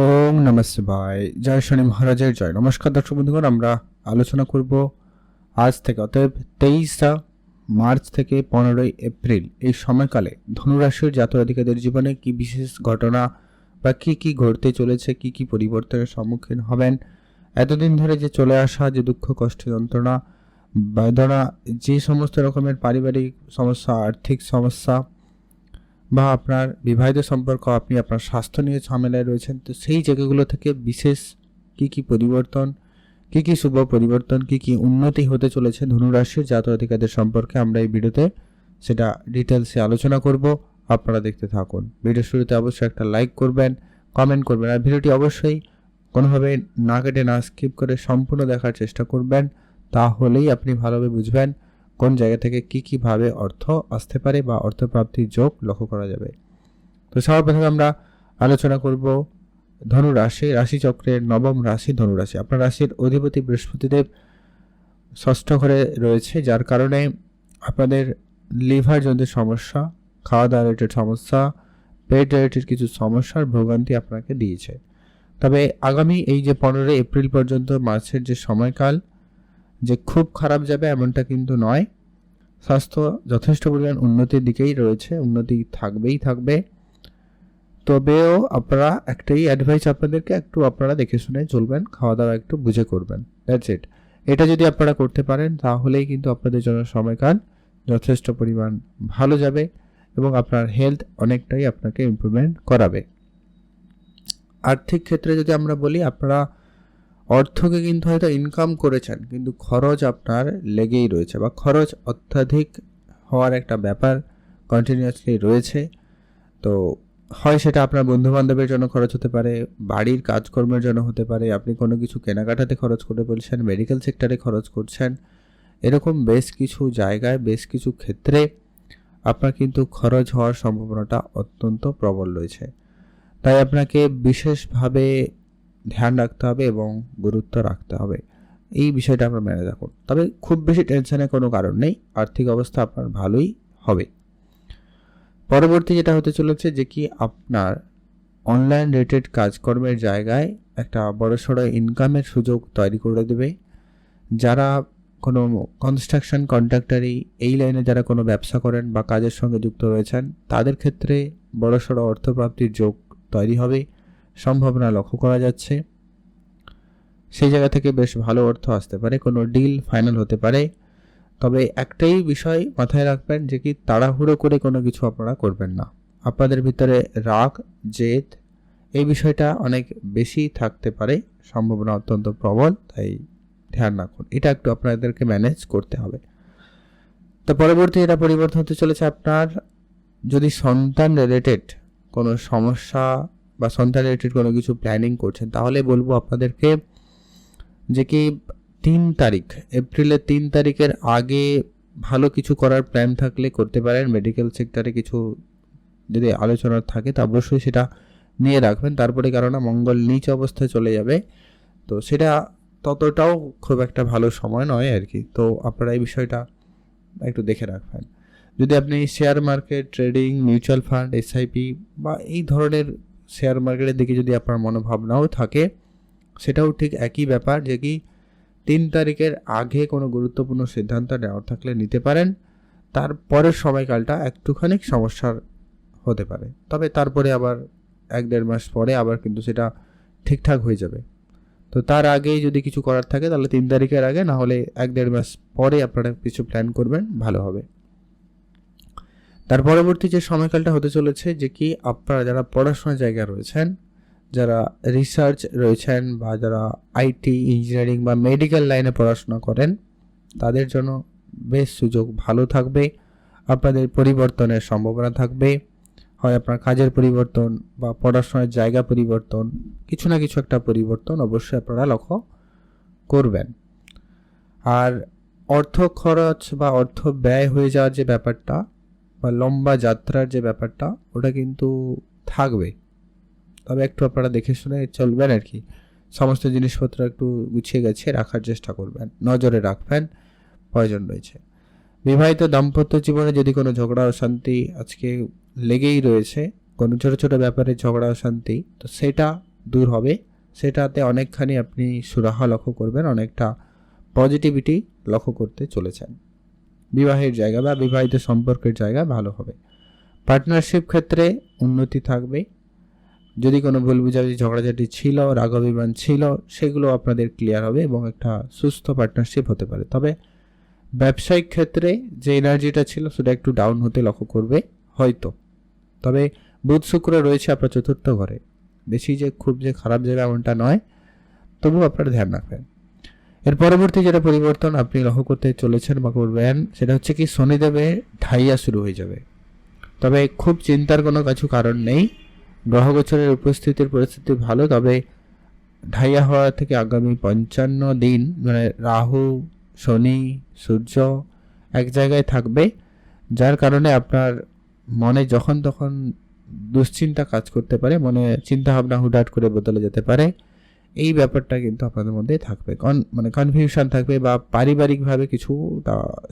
ওম নমস্বাই জয় শনি মহারাজের জয়। নমস্কার দর্শক বন্ধুগণ, আমরা আলোচনা করব আজ থেকে, অতএব তেইশা মার্চ থেকে পনেরোই এপ্রিল, এই সময়কালে ধনুরাশির জাতক অধিকারীদের জীবনে কি বিশেষ ঘটনা বা কি কি ঘটতে চলেছে, কি কি পরিবর্তনের সম্মুখীন হবেন? এতদিন ধরে যে চলে আসা, যে দুঃখ, কষ্ট, যন্ত্রণা, বেদনা, যে সমস্ত রকমের পারিবারিক সমস্যা, আর্থিক সমস্যা বা আপনার বিবাহিত সম্পর্ক, আপনি আপনার স্বাস্থ্য নিয়ে ঝামেলায় রয়েছেন, তো সেই জায়গাগুলো থেকে বিশেষ কি কি পরিবর্তন, কি কি শুভ পরিবর্তন, কি কি উন্নতি হতে চলেছে ধনুরাশির জাত অধিকারদের সম্পর্কে আমরা এই ভিডিওতে সেটা ডিটেলসে আলোচনা করব। আপনারা দেখতে থাকুন। ভিডিও শুরুতে অবশ্যই একটা লাইক করবেন, কমেন্ট করবেন, আর ভিডিওটি অবশ্যই কোনোভাবে না কেটে না স্কিপ করে সম্পূর্ণ দেখার চেষ্টা করবেন, তাহলেই আপনি ভালোভাবে বুঝবেন কোন জায়গা থেকে কি কীভাবে অর্থ আসতে পারে বা অর্থপ্রাপ্তির যোগ লক্ষ্য করা যাবে? তো সবার প্রথমে আমরা আলোচনা করব ধনু রাশি রাশিচক্রের নবম রাশি ধনু রাশি আপনার রাশির অধিপতি বৃহস্পতিদেব ষষ্ঠ ঘরে রয়েছে, যার কারণে আপনাদের লিভার জনিত সমস্যা খাওয়া দাওয়া রিলেটেড সমস্যা, পেট রিলেটেড কিছু সমস্যার ভোগান্তি আপনাকে দিয়েছে। তবে আগামী এই যে পনেরোই এপ্রিল পর্যন্ত মাসের যে সময়কাল যে খুব খারাপ যাবে এমনটা কিন্তু নয়। স্বাস্থ্য যথেষ্ট পরিমাণ উন্নতির দিকেই রয়েছে, উন্নতি থাকবেই থাকবে। তবেও আপনারা একটাই অ্যাডভাইস আপনাদেরকে একটু আপনারা দেখে শুনে চলবেন খাওয়া দাওয়া একটু বুঝে করবেন। দ্যাটস ইট এটা যদি আপনারা করতে পারেন, তাহলেই কিন্তু আপনাদের জন্য সময়কাল যথেষ্ট পরিমাণ ভালো যাবে এবং আপনার হেলথ অনেকটাই আপনাকে ইমপ্রুভমেন্ট করাবে। আর্থিক ক্ষেত্রে যদি আমরা বলি, আপনারা অর্থকে কিন্তু হয়তো ইনকাম করেছেন, কিন্তু খরচ আপনার লেগেই রয়েছে বা খরচ অত্যাধিক হওয়ার একটা ব্যাপার কন্টিনিউয়াসলি রয়েছে। তো হয় সেটা আপনার বন্ধু বান্ধবের জন্য খরচ হতে পারে, বাড়ির কাজকর্মের জন্য হতে পারে, আপনি কোনো কিছু কেনাকাটাতে খরচ করে বলছেন মেডিকেল সেক্টরে খরচ করছেন, এরকম বেশ কিছু জায়গায়, বেশ কিছু ক্ষেত্রে আপনার কিন্তু খরচ হওয়ার সম্ভাবনাটা অত্যন্ত প্রবল রয়েছে। তাই আপনাকে বিশেষভাবে ধ্যান রাখতে হবে এবং গুরুত্ব রাখতে হবে। এই বিষয়টা আপনার মেনে রাখুন। তবে খুব বেশি টেনশনের কোনো কারণ নেই। আর্থিক অবস্থা আপনার ভালোই হবে। পরবর্তী যেটা হতে চলেছে যে কি আপনার অনলাইন রিলেটেড কাজকর্মের জায়গায় একটা বড়সড় ইনকামের সুযোগ তৈরি করে দেবে। যারা কোনো কনস্ট্রাকশন কন্ট্রাক্টারি এই লাইনে যারা কোনো ব্যবসা করেন বা কাজের সঙ্গে যুক্ত রয়েছেন, তাদের ক্ষেত্রে বড়সড় অর্থপ্রাপ্তির যোগ তৈরি হবে। সম্ভাবনা লক্ষ্য করা যাচ্ছে। সেই জায়গা থেকে বেশ ভালো অর্থ আসতে পারে, কোনো ডিল ফাইনাল হতে পারে। তবে একটাই বিষয় মাথায় রাখবেন যে কি তাড়াহুড়ো করে কোনো কিছু আপনারা করবেন না। আপনাদের ভিতরে রাগ, জেদ, এই বিষয়টা অনেক বেশি থাকতে পারে। সম্ভাবনা অত্যন্ত প্রবল, তাই ধ্যান রাখুন। এটা একটু আপনাদেরকে ম্যানেজ করতে হবে। তো পরবর্তী এটা পরিবর্তন হতে চলেছে আপনার যদি সন্তান রিলেটেড কোনো সমস্যা বা সন্তান রিলেটেড কোনো কিছু প্ল্যানিং করছেন, তাহলে বলব আপনাদেরকে যে কি তিন তারিখ, এপ্রিলের তিন তারিখের আগে ভালো কিছু করার প্ল্যান থাকলে করতে পারেন। মেডিকেল সেক্টরে কিছু যদি আলোচনা থাকে, তা অবশ্যই সেটা নিয়ে রাখবেন। তারপরে কারণ মঙ্গল নিচ অবস্থায় চলে যাবে। তো সেটা ততটাও খুব একটা ভালো সময় নয় আর কি। তো আপনারা এই বিষয়টা একটু দেখে রাখবেন। যদি আপনি share market trading mutual fund SIP বা এই ধরনের শেয়ার মার্কেটের দিকে যদি আপনার মনোভাবনাও থাকে, সেটাও ঠিক একই ব্যাপার যে কি, তিন তারিখের আগে কোনো গুরুত্বপূর্ণ সিদ্ধান্ত নেওয়ার থাকলে নিতে পারেন, তারপরের সময়কালটা একটুখানি সমস্যার হতে পারে। তবে তারপরে আবার এক দেড় মাস পরে আবার কিন্তু সেটা ঠিকঠাক হয়ে যাবে। তো তার আগেই যদি কিছু করার থাকে, তাহলে তিন তারিখের আগে, না হলে এক দেড় মাস পরে আপনারা কিছু প্ল্যান করবেন, ভালো হবে। তার পরবর্তী যে সময়কালটা হতে চলেছে, যে কি আপনারা যারা পড়াশোনার জায়গায় রয়েছেন, যারা রিসার্চ রয়েছেন বা যারা আইটি ইঞ্জিনিয়ারিং বা মেডিকেল লাইনে পড়াশোনা করেন, তাদের জন্য বেশ সুযোগ ভালো থাকবে, আপনাদের পরিবর্তনের সম্ভাবনা থাকবে। হয় আপনার কাজের পরিবর্তন বা পড়াশোনার জায়গা পরিবর্তন, কিছু না কিছু একটা পরিবর্তন অবশ্যই আপনারা লক্ষ্য করবেন। আর অর্থ খরচ বা অর্থ ব্যয় হয়ে যাওয়ার যে ব্যাপারটা বা লম্বা যাত্রার যে ব্যাপারটা, ওটা কিন্তু থাকবে। তবে একটু আপনারা দেখে শুনে চলবেন আর কি। সমস্ত জিনিসপত্র একটু গুছিয়ে গেছে রাখার চেষ্টা করবেন। নজরে রাখবেন, প্রয়োজন রয়েছে। বিবাহিত দাম্পত্য জীবনে যদি কোনো ঝগড়া অশান্তি আজকে লেগেই রয়েছে, কোনো ছোটো ছোটো ব্যাপারে ঝগড়া অশান্তি, তো সেটা দূর হবে। সেটাতে অনেকখানি আপনি সুরাহা লক্ষ্য করবেন, অনেকটা পজিটিভিটি লক্ষ্য করতে চলেছেন। বিবাহের জায়গা বা বিবাহিত সম্পর্কের জায়গা ভালো হবে। পার্টনারশিপ ক্ষেত্রে উন্নতি থাকবে। যদি কোনো ভুল বুঝাবুঝি, ঝগড়াঝাটি ছিল রাগবিমান ছিল, সেগুলো আপনাদের ক্লিয়ার হবে এবং একটা সুস্থ পার্টনারশিপ হতে পারে। তবে ব্যবসায়িক ক্ষেত্রে যে এনার্জিটা ছিল, সেটা একটু ডাউন হতে লক্ষ্য করবে, হয়তো। তবে বুধ শুক্র রয়েছে আপনার চতুর্থ ঘরে। বেশি যে খুব যে খারাপ জায়গা, এমনটা নয়। তবু আপনারা ধ্যান রাখবেন। এর পরবর্তী যেটা পরিবর্তন আপনি লক্ষ্য করতে চলেছেন বা করবেন, সেটা হচ্ছে কি শনিদেবে ঢাইয়া শুরু হয়ে যাবে। তবে খুব চিন্তার কোনো কিছু কারণ নেই। গ্রহগোচরের উপস্থিতির পরিস্থিতি ভালো, তবে ঢাইয়া হওয়া থেকে আগামী পঞ্চান্ন দিন মানে রাহু, শনি, সূর্য এক জায়গায় থাকবে, যার কারণে আপনার মনে যখন তখন দুশ্চিন্তা কাজ করতে পারে, মনে চিন্তা ভাবনা হুটহাট করে বদলে যেতে পারে। এই ব্যাপারটা কিন্তু আপনাদের মধ্যে থাকবে। কন মানে কনফিউশন থাকবে বা পারিবারিকভাবে কিছু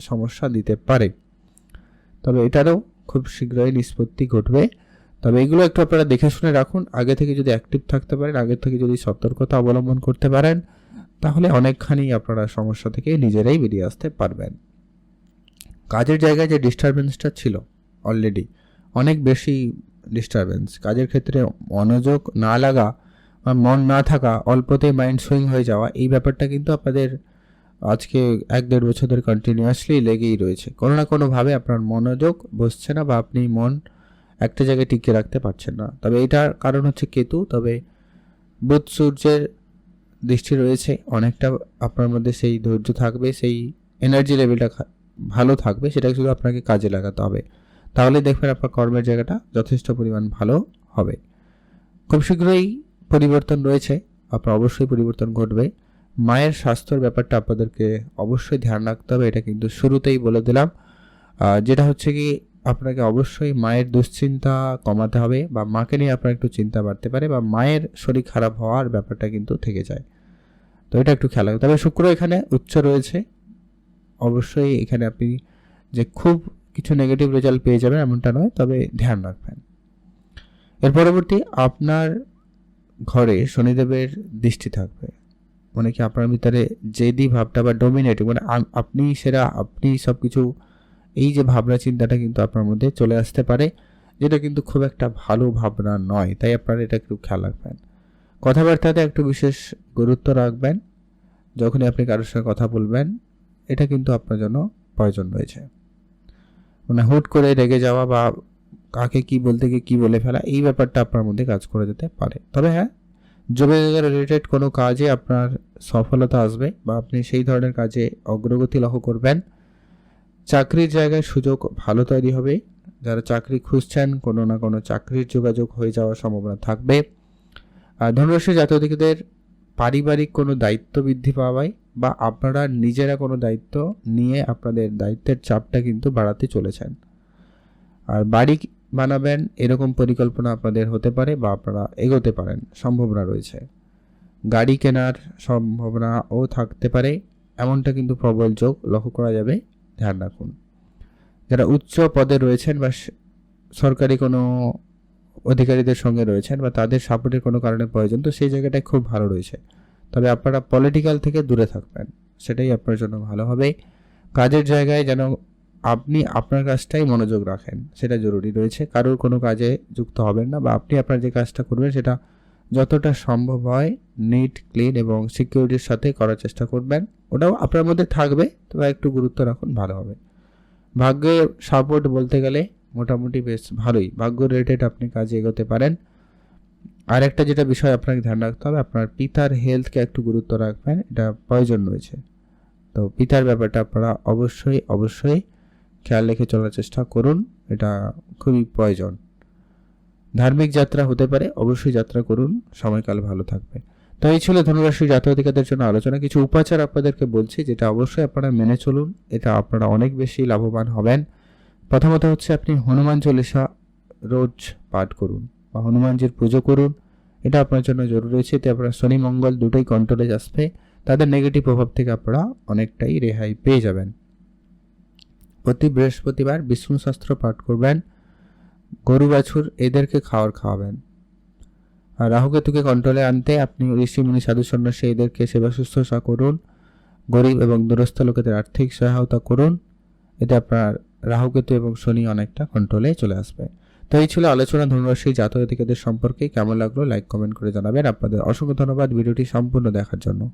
সমস্যা দিতে পারে। তবে এটারও খুব শীঘ্রই নিষ্পত্তি ঘটবে। তবে এগুলো একটু আপনারা দেখে শুনে রাখুন। আগে থেকে যদি অ্যাক্টিভ থাকতে পারেন, আগে থেকে যদি সতর্কতা অবলম্বন করতে পারেন, তাহলে অনেকখানি আপনারা সমস্যা থেকে নিজেরাই বেরিয়ে আসতে পারবেন। কাজের জায়গায় যে ডিস্টারবেন্সটা ছিল অলরেডি অনেক বেশি ডিস্টারবেন্স কাজের ক্ষেত্রে মনোযোগ না লাগা বা মন না থাকা, অল্পতেই মাইন্ড সুইং হয়ে যাওয়া, এই ব্যাপারটা কিন্তু আপনাদের আজকে এক দেড় বছর ধরে কন্টিনিউয়াসলি লেগেই রয়েছে। কোনো না কোনোভাবে আপনার মনোযোগ বসছে না বা আপনি মন একটা জায়গায় টিকিয়ে রাখতে পারছেন না। তবে এটার কারণ হচ্ছে কেতু, তবে বুধ সূর্যের দৃষ্টি রয়েছে, অনেকটা আপনার মধ্যে সেই ধৈর্য থাকবে, সেই এনার্জি লেভেলটা ভালো থাকবে, সেটা শুধু আপনাকে কাজে লাগাতে হবে। তাহলে দেখবেন আপনার কর্মের জায়গাটা যথেষ্ট পরিমাণ ভালো হবে। খুব শীঘ্রই পরিবর্তন রয়েছে, আপনার অবশ্যই পরিবর্তন ঘটবে। মায়ের স্বাস্থ্যর ব্যাপারটা আপনাদেরকে অবশ্যই ধ্যান রাখতে হবে, এটা কিন্তু শুরুতেই বলে দিলাম। যেটা হচ্ছে কি, আপনাকে অবশ্যই মায়ের দুশ্চিন্তা কমাতে হবে বা মাকে নিয়ে আপনার একটু চিন্তা বাড়তে পারে বা মায়ের শরীর খারাপ হওয়ার ব্যাপারটা কিন্তু থেকে যায়। তো এটা একটু খেয়াল রাখতে তবে শুক্র এখানে উচ্চ রয়েছে। অবশ্যই এখানে আপনি যে খুব কিছু নেগেটিভ রেজাল্ট পেয়ে যাবেন এমনটা নয়, তবে ধ্যান রাখবেন। এর পরবর্তী, আপনার ঘরে শনিদেবের দৃষ্টি থাকবে। মানে কি আপনার ভিতরে জেদি ভাবটা বা ডোমিনেটিং মানে আপনি সেরা, আপনি সব কিছু এই যে ভাবনা চিন্তাটা কিন্তু আপনার মধ্যে চলে আসতে পারে। যেটা কিন্তু খুব একটা ভালো ভাবনা নয়, তাই আপনারা এটা একটু খেয়াল রাখবেন। কথাবার্তাতে একটু বিশেষ গুরুত্ব রাখবেন। যখনই আপনি কারোর সঙ্গে কথা বলবেন, এটা কিন্তু আপনার জন্য প্রয়োজন রয়েছে। মানে হুট করে রেগে যাওয়া বা কাকে কি বলতে গিয়ে কী বলে ফেলা, এই ব্যাপারটা আপনার মধ্যে কাজ করে যেতে পারে। তবে হ্যাঁ জমি জায়গা রিলেটেড কোনো কাজে আপনার সফলতা আসবে বা আপনি সেই ধরনের কাজে অগ্রগতি লক্ষ্য করবেন। চাকরির জায়গায় সুযোগ ভালো তৈরি হবে। যারা চাকরি খুঁজছেন, কোনো না কোনো চাকরির যোগাযোগ হয়ে যাওয়ার সম্ভাবনা থাকবে। আর ধনুরাশি জাতকদের পারিবারিক কোনো দায়িত্ব বৃদ্ধি পাওয়ায় বা আপনারা নিজেরা কোনো দায়িত্ব নিয়ে আপনাদের দায়িত্বের চাপটা কিন্তু বাড়াতে চলেছেন। আর বাড়ি বানাবেন এরকম পরিকল্পনা আপনাদের হতে পারে বা আপনারা এগোতে পারেন, সম্ভাবনা রয়েছে। গাড়ি কেনার সম্ভাবনাও থাকতে পারে, এমনটা কিন্তু প্রবল যোগ লক্ষ্য করা যাবে, ধ্যান রাখুন। যারা উচ্চ পদে রয়েছেন বা সরকারি কোনো অধিকারীদের সঙ্গে রয়েছেন বা তাদের সাপোর্টের কোনো কারণে প্রয়োজন, তো সেই জায়গাটায় খুব ভালো রয়েছে। তবে আপনারা পলিটিক্যাল থেকে দূরে থাকবেন, সেটাই আপনার জন্য ভালো হবে। কাজের জায়গায় যেন আপনি আপনার কাজটাই মনোযোগ রাখেন, সেটা জরুরি রয়েছে। কারোর কোনো কাজে যুক্ত হবেন না বা আপনি আপনার যে কাজটা করবেন, সেটা যতটা সম্ভব হয় নিট ক্লিন এবং সিকিউরিটির সাথে করার চেষ্টা করবেন। ওটাও আপনার মধ্যে থাকবে, তবে একটু গুরুত্ব রাখুন, ভালো হবে। ভাগ্যের সাপোর্ট বলতে গেলে মোটামুটি বেশ ভালোই। ভাগ্য রিলেটেড আপনি কাজে এগোতে পারেন। আর একটা যেটা বিষয় আপনাকে ধ্যান রাখতে হবে, আপনার পিতার হেলথকে একটু গুরুত্ব রাখবেন, এটা প্রয়োজন রয়েছে। তো পিতার ব্যাপারটা আপনারা অবশ্যই অবশ্যই খেয়াল রেখে চলার চেষ্টা করুন, এটা খুবই প্রয়োজন। ধার্মিক যাত্রা হতে পারে, অবশ্যই যাত্রা করুন, সময়কাল ভালো থাকবে। তো এই ছিল ধনুরাশি জাতকাদের জন্য আলোচনা। কিছু উপাচার আপনাদেরকে বলছি, যেটা অবশ্যই আপনারা মেনে চলুন, এটা আপনারা অনেক বেশি লাভবান হবেন। প্রথমত হচ্ছে আপনি হনুমান চল্লিশা রোজ পাঠ করুন, বা হনুমানজির পুজো করুন, এটা আপনার জন্য জরুরি রয়েছে। এতে আপনার শনি, মঙ্গল দুটোই কন্ট্রোলে আসবে, তাদের নেগেটিভ প্রভাব থেকে আপনারা অনেকটাই রেহাই পেয়ে যাবেন। প্রতি বৃহস্পতিবার বিষ্ণু শাস্ত্র পাঠ করবেন, গরু, বাছুর এদেরকে খাওয়ার খাওয়াবেন। রাহুকেতুকে কন্ট্রোলে আনতে আপনি ঋষি, মুনি, সাধু, সন্ন্যাসী এদেরকে সেবা শুশ্রূষা করুন, গরিব এবং দুরস্থ লোকেদের আর্থিক সহায়তা করুন। এতে আপনার রাহুকেতু এবং শনি অনেকটা কন্ট্রোলে চলে আসবে। তো এই ছিল আলোচনা ধনুরাশি জাতক সম্পর্কে। কেমন লাগল? লাইক, কমেন্ট করে জানাবেন। আপনাদের অসংখ্য ধন্যবাদ ভিডিওটি সম্পূর্ণ দেখার জন্য।